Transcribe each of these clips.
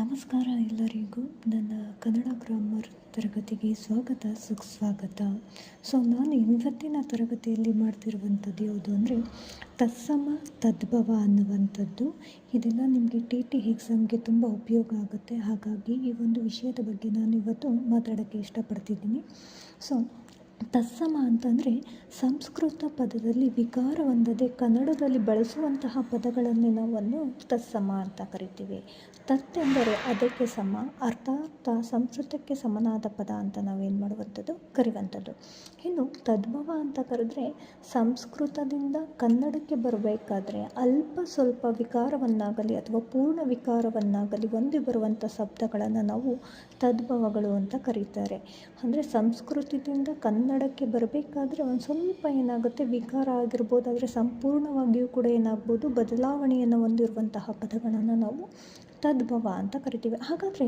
ನಮಸ್ಕಾರ ಎಲ್ಲರಿಗೂ. ನನ್ನ ಕನ್ನಡ ಗ್ರಾಮರ್ ತರಗತಿಗೆ ಸ್ವಾಗತ ಸುಸ್ವಾಗತ ಸೊ, ನಾನು ಇವತ್ತಿನ ತರಗತಿಯಲ್ಲಿ ಮಾಡ್ತಿರುವಂಥದ್ದು ಯಾವುದು ಅಂದರೆ ತತ್ಸಮ, ತದ್ಭವ ಅನ್ನುವಂಥದ್ದು. ಇದೆಲ್ಲ ನಿಮಗೆ ಟಿ ಟಿ ಎಕ್ಸಾಮ್ಗೆ ತುಂಬ ಉಪಯೋಗ ಆಗುತ್ತೆ. ಹಾಗಾಗಿ ಈ ಒಂದು ವಿಷಯದ ಬಗ್ಗೆ ನಾನು ಇವತ್ತು ಮಾತಾಡೋಕ್ಕೆ ಇಷ್ಟಪಡ್ತಿದ್ದೀನಿ. ಸೊ ತತ್ಸಮ ಅಂತಂದರೆ ಸಂಸ್ಕೃತ ಪದದಲ್ಲಿ ವಿಕಾರ ಹೊಂದದೆ ಕನ್ನಡದಲ್ಲಿ ಬಳಸುವಂತಹ ಪದಗಳನ್ನು ನಾವನ್ನು ತತ್ಸಮ ಅಂತ ಕರಿತೀವಿ. ತತ್ ಎಂದರೆ ಅದಕ್ಕೆ ಸಮ ಅರ್ಥಾತ್ ಸಂಸ್ಕೃತಕ್ಕೆ ಸಮನಾದ ಪದ ಅಂತ ನಾವೇನು ಮಾಡುವಂಥದ್ದು? ಕರೆಯುವಂಥದ್ದು. ಇನ್ನು ತದ್ಭವ ಅಂತ ಕರೆದ್ರೆ ಸಂಸ್ಕೃತದಿಂದ ಕನ್ನಡಕ್ಕೆ ಬರಬೇಕಾದ್ರೆ ಅಲ್ಪ ಸ್ವಲ್ಪ ವಿಕಾರವನ್ನಾಗಲಿ ಅಥವಾ ಪೂರ್ಣ ವಿಕಾರವನ್ನಾಗಲಿ ಹೊಂದಿ ಬರುವಂಥ ಶಬ್ದಗಳನ್ನು ನಾವು ತದ್ಭವಗಳು ಅಂತ ಕರೀತಾರೆ. ಅಂದರೆ ಸಂಸ್ಕೃತದಿಂದ ಕನ್ನಡಕ್ಕೆ ಬರಬೇಕಾದ್ರೆ ಒಂದು ಸ್ವಲ್ಪ ಏನಾಗುತ್ತೆ ವಿಕಾರ ಆಗಿರ್ಬೋದು, ಆದರೆ ಸಂಪೂರ್ಣವಾಗಿಯೂ ಕೂಡ ಏನಾಗ್ಬೋದು, ಬದಲಾವಣೆಯನ್ನು ಹೊಂದಿರುವಂತಹ ಪದಗಳನ್ನು ನಾವು ತದ್ಭವ ಅಂತ ಕರಿತೀವಿ. ಹಾಗಾದರೆ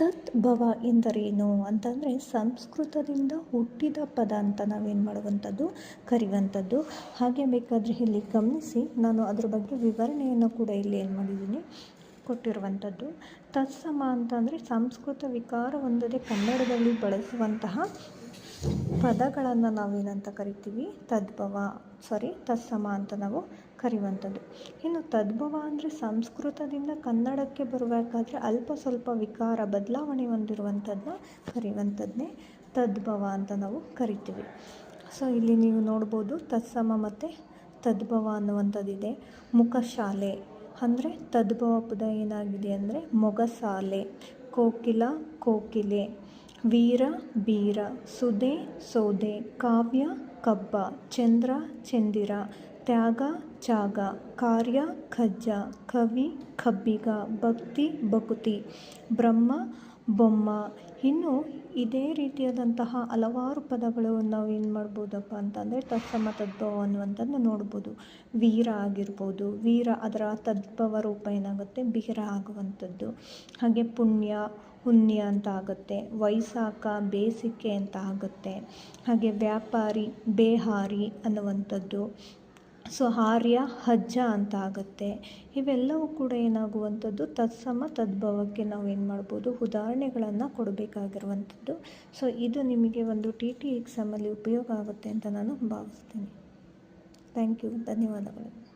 ತದ್ಭವ ಎಂದರೇನು ಅಂತಂದರೆ ಸಂಸ್ಕೃತದಿಂದ ಹುಟ್ಟಿದ ಪದ ಅಂತ ನಾವೇನು ಮಾಡುವಂಥದ್ದು ಕರೆಯುವಂಥದ್ದು. ಹಾಗೆ ಬೇಕಾದರೆ ಇಲ್ಲಿ ಗಮನಿಸಿ, ನಾನು ಅದ್ರ ಬಗ್ಗೆ ವಿವರಣೆಯನ್ನು ಕೂಡ ಇಲ್ಲಿ ಏನು ಮಾಡಿದ್ದೀನಿ, ಕೊಟ್ಟಿರುವಂಥದ್ದು. ತತ್ಸಮ ಅಂತಂದರೆ ಸಂಸ್ಕೃತ ವಿಕಾರ ಹೊಂದದೆ ಕನ್ನಡದಲ್ಲಿ ಬಳಸುವಂತಹ ಪದಗಳನ್ನು ನಾವೇನಂತ ಕರಿತೀವಿ? ತದ್ಭವ. ಸಾರಿ ತತ್ಸಮ ಅಂತ ನಾವು ಕರೆಯುವಂಥದ್ದು ಇನ್ನು ತದ್ಭವ ಅಂದರೆ ಸಂಸ್ಕೃತದಿಂದ ಕನ್ನಡಕ್ಕೆ ಬರಬೇಕಾದ್ರೆ ಅಲ್ಪ ಸ್ವಲ್ಪ ವಿಕಾರ, ಬದಲಾವಣೆ ಹೊಂದಿರುವಂಥದ್ದನ್ನ ಕರೆಯುವಂಥದ್ದೇ ತದ್ಭವ ಅಂತ ನಾವು ಕರಿತೀವಿ. ಸೊ ಇಲ್ಲಿ ನೀವು ನೋಡ್ಬೋದು ತತ್ಸಮ ಮತ್ತು ತದ್ಭವ ಅನ್ನುವಂಥದ್ದಿದೆ. ಮುಖಶಾಲೆ ಅಂದರೆ ತದ್ಭವ ಪದ ಏನಾಗಿದೆ ಅಂದರೆ ಮೊಗಸಾಲೆ, ಕೋಕಿಲ, ಕೋಕಿಲೆ. ವೀರ, ಬೀರ ಸುದೆ ಸೋದೆ, ಕಾವ್ಯ, ಕಬ್ಬ, ಚಂದ್ರ, ಚಂದಿರ, ತ್ಯಾಗ ತ್ಯಾಗ ಕಾರ್ಯ ಖಜ್ಜ ಕವಿ, ಕಬ್ಬಿಗ, ಭಕ್ತಿ, ಭಕುತಿ, ಬ್ರಹ್ಮ, ಬೊಮ್ಮ. ಇನ್ನು ಇದೇ ರೀತಿಯಾದಂತಹ ಹಲವಾರು ಪದಗಳು ನಾವು ಏನು ಮಾಡ್ಬೋದಪ್ಪ ಅಂತಂದರೆ ತತ್ಸಮ ತದ್ಭವ ಅನ್ನುವಂಥದ್ದು ನೋಡ್ಬೋದು. ವೀರ ಆಗಿರ್ಬೋದು, ವೀರ ಅದರ ತದ್ಭವ ರೂಪ ಏನಾಗುತ್ತೆ? ಬೀರ ಆಗುವಂಥದ್ದು. ಹಾಗೆ ಪುಣ್ಯ ಹುಣ್ಯ ಅಂತ ಆಗುತ್ತೆ, ವೈಸಾಕ, ಬೇಸಿಗೆ ಅಂತ ಆಗುತ್ತೆ. ಹಾಗೆ ವ್ಯಾಪಾರಿ, ಬೇಹಾರಿ ಅನ್ನುವಂಥದ್ದು. ಸೊ, ಹಾರ್ಯ, ಹಜ್ಜ ಅಂತ ಆಗುತ್ತೆ. ಇವೆಲ್ಲವೂ ಕೂಡ ಏನಾಗುವಂಥದ್ದು, ತತ್ಸಮ ತದ್ಭವಕ್ಕೆ ನಾವು ಏನು ಮಾಡ್ಬೋದು, ಉದಾಹರಣೆಗಳನ್ನು ಕೊಡಬೇಕಾಗಿರುವಂಥದ್ದು. ಸೊ, ಇದು ನಿಮಗೆ ಒಂದು ಟಿ ಟಿ ಎಕ್ಸಾಮಲ್ಲಿ ಉಪಯೋಗ ಆಗುತ್ತೆ ಅಂತ ನಾನು ಭಾವಿಸ್ತೀನಿ. ಥ್ಯಾಂಕ್ ಯು, ಧನ್ಯವಾದಗಳು.